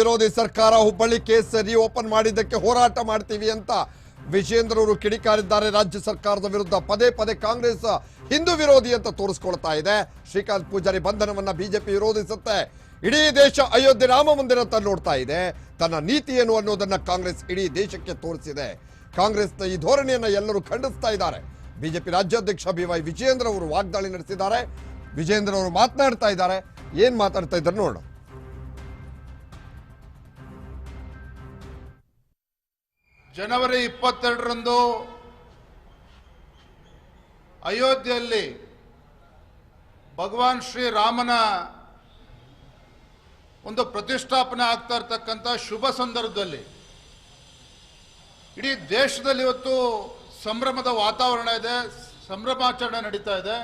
ವಿರೋಧಿ ಸರ್ಕಾರ Hubballi case open ಮಾಡಿದ್ದಕ್ಕೆ ಹೋರಾಟ ಮಾಡ್ತೀವಿ ಅಂತ ವಿಜೇಂದ್ರ ಅವರು ಕಿಡಿಕಾರಿದ್ದಾರೆ. ರಾಜ್ಯ ಸರ್ಕಾರದ ವಿರುದ್ಧ ಪದೇ ಪದೇ ಕಾಂಗ್ರೆಸ್ ಹಿಂದೂ ವಿರೋಧಿ ಅಂತ ತೋರಿಸ್ಕೊಳ್ತಾ ಇದೆ. ಶ್ರೀಕಾಂತ್ ಪೂಜಾರಿ ಬಂಧನವನ್ನ ಬಿಜೆಪಿ ವಿರೋಧಿಸುತ್ತೆ. ಇಡೀ ದೇಶ ಅಯೋಧ್ಯೆ ರಾಮ ಮಂದಿರ ಅಂತ ನೋಡ್ತಾ ಇದೆ. ತನ್ನ ನೀತಿ ಏನು ಅನ್ನೋದನ್ನ ಕಾಂಗ್ರೆಸ್ ಇಡೀ ದೇಶಕ್ಕೆ ತೋರಿಸಿದೆ. ಕಾಂಗ್ರೆಸ್ನ ಈ ಧೋರಣೆಯನ್ನ ಎಲ್ಲರೂ ಖಂಡಿಸ್ತಾ ಇದ್ದಾರೆ. ಬಿಜೆಪಿ ರಾಜ್ಯಾಧ್ಯಕ್ಷ ಬಿ ವೈ ವಿಜೇಂದ್ರ ಅವರು ವಾಗ್ದಾಳಿ ನಡೆಸಿದ್ದಾರೆ. ವಿಜೇಂದ್ರ ಅವರು ಮಾತನಾಡ್ತಾ ಇದ್ದಾರೆ. ಏನ್ ಮಾತಾಡ್ತಾ ಇದ್ದಾರೆ ನೋಡೋಣ. ಜನವರಿ ಇಪ್ಪತ್ತೆರಡರಂದು ಅಯೋಧ್ಯೆಯಲ್ಲಿ ಭಗವಾನ್ ಶ್ರೀರಾಮನ ಒಂದು ಪ್ರತಿಷ್ಠಾಪನೆ ಆಗ್ತಾ ಇರ್ತಕ್ಕಂಥ ಶುಭ ಸಂದರ್ಭದಲ್ಲಿ, ಇಡೀ ದೇಶದಲ್ಲಿ ಇವತ್ತು ಸಂಭ್ರಮದ ವಾತಾವರಣ ಇದೆ ಸಂಭ್ರಮಾಚರಣೆ ನಡೀತಾ ಇದೆ.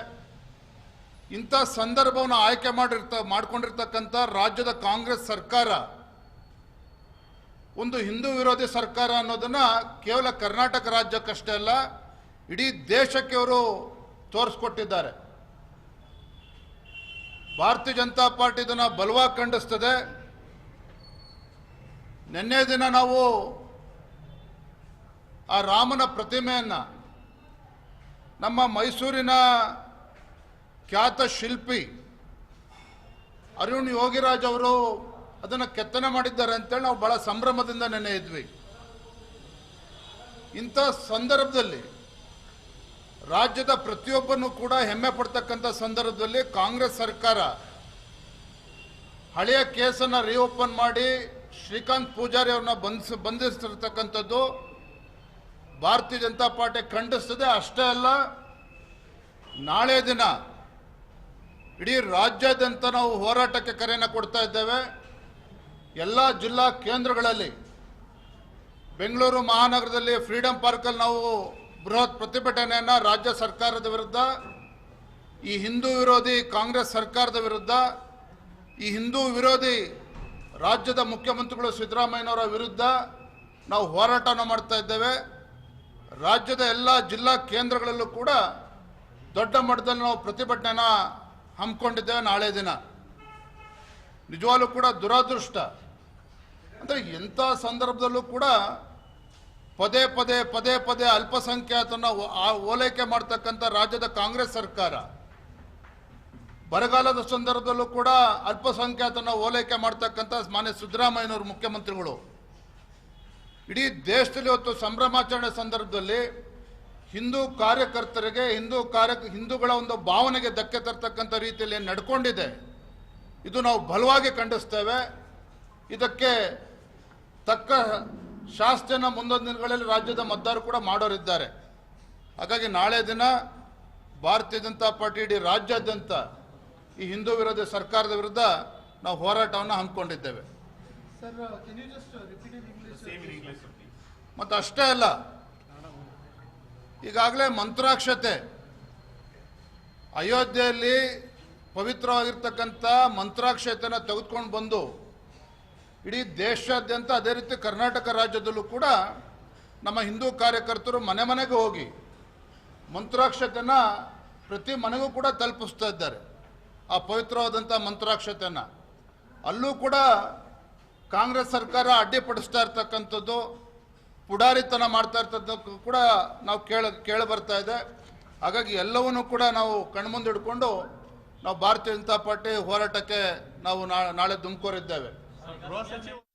ಇಂಥ ಸಂದರ್ಭವನ್ನು ಆಯ್ಕೆ ಮಾಡಿರ್ತ, ಮಾಡ್ಕೊಂಡಿರ್ತಕ್ಕಂಥ ರಾಜ್ಯದ ಕಾಂಗ್ರೆಸ್ ಸರ್ಕಾರ ಒಂದು ಹಿಂದೂ ವಿರೋಧಿ ಸರ್ಕಾರ ಅನ್ನೋದನ್ನು ಕೇವಲ ಕರ್ನಾಟಕ ರಾಜ್ಯಕ್ಕಷ್ಟೇ ಅಲ್ಲ, ಇಡೀ ದೇಶಕ್ಕೆ ಅವರು ತೋರಿಸ್ಕೊಟ್ಟಿದ್ದಾರೆ. ಭಾರತೀಯ ಜನತಾ ಪಾರ್ಟಿ ಇದನ್ನು ಬಲವಾಗಿ ಖಂಡಿಸ್ತದೆ. ನಿನ್ನೆ ದಿನ ನಾವು ಆ ರಾಮನ ಪ್ರತಿಮೆಯನ್ನು ನಮ್ಮ ಮೈಸೂರಿನ ಖ್ಯಾತ ಶಿಲ್ಪಿ ಅರುಣ್ ಯೋಗಿರಾಜ್ ಅವರು ಅದನ್ನು ಕೆತ್ತನೆ ಮಾಡಿದ್ದಾರೆ ಅಂತೇಳಿ ನಾವು ಬಹಳ ಸಂಭ್ರಮದಿಂದ ನೆನೆ ಇದ್ವಿ. ಇಂಥ ಸಂದರ್ಭದಲ್ಲಿ ರಾಜ್ಯದ ಪ್ರತಿಯೊಬ್ಬನು ಕೂಡ ಹೆಮ್ಮೆ ಪಡ್ತಕ್ಕಂಥ ಸಂದರ್ಭದಲ್ಲಿ ಕಾಂಗ್ರೆಸ್ ಸರ್ಕಾರ ಹಳೆಯ ಕೇಸನ್ನು ರೀಓಪನ್ ಮಾಡಿ ಶ್ರೀಕಾಂತ್ ಪೂಜಾರಿ ಅವ್ರನ್ನ ಬಂಧಿಸ ಬಂಧಿಸಿರ್ತಕ್ಕಂಥದ್ದು ಭಾರತೀಯ ಜನತಾ ಪಾರ್ಟಿ ಖಂಡಿಸ್ತದೆ. ಅಷ್ಟೇ ಅಲ್ಲ, ನಾಳೆ ದಿನ ಇಡೀ ರಾಜ್ಯಾದ್ಯಂತ ನಾವು ಹೋರಾಟಕ್ಕೆ ಕರೆಯನ್ನು ಕೊಡ್ತಾ ಇದ್ದೇವೆ. ಎಲ್ಲ ಜಿಲ್ಲಾ ಕೇಂದ್ರಗಳಲ್ಲಿ ಬೆಂಗಳೂರು ಮಹಾನಗರದಲ್ಲಿ ಫ್ರೀಡಂ ಪಾರ್ಕಲ್ಲಿ ನಾವು ಬೃಹತ್ ಪ್ರತಿಭಟನೆಯನ್ನು ರಾಜ್ಯ ಸರ್ಕಾರದ ವಿರುದ್ಧ, ಈ ಹಿಂದೂ ವಿರೋಧಿ ಕಾಂಗ್ರೆಸ್ ಸರ್ಕಾರದ ವಿರುದ್ಧ, ಈ ಹಿಂದೂ ವಿರೋಧಿ ರಾಜ್ಯದ ಮುಖ್ಯಮಂತ್ರಿಗಳು ಸಿದ್ದರಾಮಯ್ಯನವರ ವಿರುದ್ಧ ನಾವು ಹೋರಾಟವನ್ನು ಮಾಡ್ತಾ ಇದ್ದೇವೆ. ರಾಜ್ಯದ ಎಲ್ಲ ಜಿಲ್ಲಾ ಕೇಂದ್ರಗಳಲ್ಲೂ ಕೂಡ ದೊಡ್ಡ ಮಟ್ಟದಲ್ಲಿ ನಾವು ಪ್ರತಿಭಟನೆಯನ್ನು ಹಮ್ಮಿಕೊಂಡಿದ್ದೇವೆ ನಾಳೆ ದಿನ. ನಿಜವಾಗ್ಲೂ ಕೂಡ ದುರಾದೃಷ್ಟ. ಅಂದರೆ ಎಂಥ ಸಂದರ್ಭದಲ್ಲೂ ಕೂಡ ಪದೇ ಪದೇ ಪದೇ ಪದೇ ಅಲ್ಪಸಂಖ್ಯಾತನ ಓಲೈಕೆ ಮಾಡ್ತಕ್ಕಂಥ ರಾಜ್ಯದ ಕಾಂಗ್ರೆಸ್ ಸರ್ಕಾರ ಬರಗಾಲದ ಸಂದರ್ಭದಲ್ಲೂ ಕೂಡ ಅಲ್ಪಸಂಖ್ಯಾತನ ಓಲೈಕೆ ಮಾಡ್ತಕ್ಕಂಥ ಮಾನ್ಯ ಸಿದ್ದರಾಮಯ್ಯನವರು ಮುಖ್ಯಮಂತ್ರಿಗಳು. ಇಡೀ ದೇಶದಲ್ಲಿ ಇವತ್ತು ಸಂಭ್ರಮಾಚರಣೆ ಸಂದರ್ಭದಲ್ಲಿ ಹಿಂದೂ ಕಾರ್ಯಕರ್ತರಿಗೆ, ಹಿಂದೂ ಕಾರ್ಯ, ಹಿಂದೂಗಳ ಒಂದು ಭಾವನೆಗೆ ಧಕ್ಕೆ ತರ್ತಕ್ಕಂಥ ರೀತಿಯಲ್ಲಿ ನಡ್ಕೊಂಡಿದೆ. ಇದು ನಾವು ಬಲವಾಗಿ ಖಂಡಿಸ್ತೇವೆ. ಇದಕ್ಕೆ ತಕ್ಕ ಶಾಸ್ತ್ರನ ಮುಂದೊಂದು ದಿನಗಳಲ್ಲಿ ರಾಜ್ಯದ ಮತದಾರರು ಕೂಡ ಮಾಡೋರಿದ್ದಾರೆ. ಹಾಗಾಗಿ ನಾಳೆ ದಿನ ಭಾರತೀಯ ಜನತಾ ಪಾರ್ಟಿ ಇಡೀ ರಾಜ್ಯಾದ್ಯಂತ ಈ ಹಿಂದೂ ವಿರೋಧಿ ಸರ್ಕಾರದ ವಿರುದ್ಧ ನಾವು ಹೋರಾಟವನ್ನು ಹಮ್ಮಿಕೊಂಡಿದ್ದೇವೆ. Uh, can you just uh, repeat in English? ಮತ್ತು ಅಷ್ಟೇ ಅಲ್ಲ ಈಗಾಗಲೇ ಮಂತ್ರಾಕ್ಷತೆ ಅಯೋಧ್ಯೆಯಲ್ಲಿ ಪವಿತ್ರವಾಗಿರ್ತಕ್ಕಂಥ ಮಂತ್ರಾಕ್ಷತೆನ ತೆಗೆದುಕೊಂಡು ಬಂದು ಇಡೀ ದೇಶಾದ್ಯಂತ ಅದೇ ರೀತಿ ಕರ್ನಾಟಕ ರಾಜ್ಯದಲ್ಲೂ ಕೂಡ ನಮ್ಮ ಹಿಂದೂ ಕಾರ್ಯಕರ್ತರು ಮನೆ ಮನೆಗೆ ಹೋಗಿ ಮಂತ್ರಾಕ್ಷತೆನ ಪ್ರತಿ ಮನೆಗೂ ಕೂಡ ತಲುಪಿಸ್ತಾ ಇದ್ದಾರೆ. ಆ ಪವಿತ್ರವಾದಂಥ ಮಂತ್ರಾಕ್ಷತೆನ ಅಲ್ಲೂ ಕೂಡ ಕಾಂಗ್ರೆಸ್ ಸರ್ಕಾರ ಅಡ್ಡಿಪಡಿಸ್ತಾ ಇರ್ತಕ್ಕಂಥದ್ದು, ಪುಡಾರಿತನ ಮಾಡ್ತಾ ಇರ್ತಕ್ಕಂಥದ್ದು ಕೂಡ ನಾವು ಕೇಳ ಕೇಳಿ ಬರ್ತಾ ಇದೆ. ಹಾಗಾಗಿ ಎಲ್ಲವನ್ನೂ ಕೂಡ ನಾವು ಕಣ್ಮುಂದಿಡ್ಕೊಂಡು ನಾವು ಭಾರತೀಯ ಜನತಾ ಪಾರ್ಟಿ ಹೋರಾಟಕ್ಕೆ ನಾವು ನಾಳೆ ತುಮಕೂರಿದ್ದೇವೆ Prosta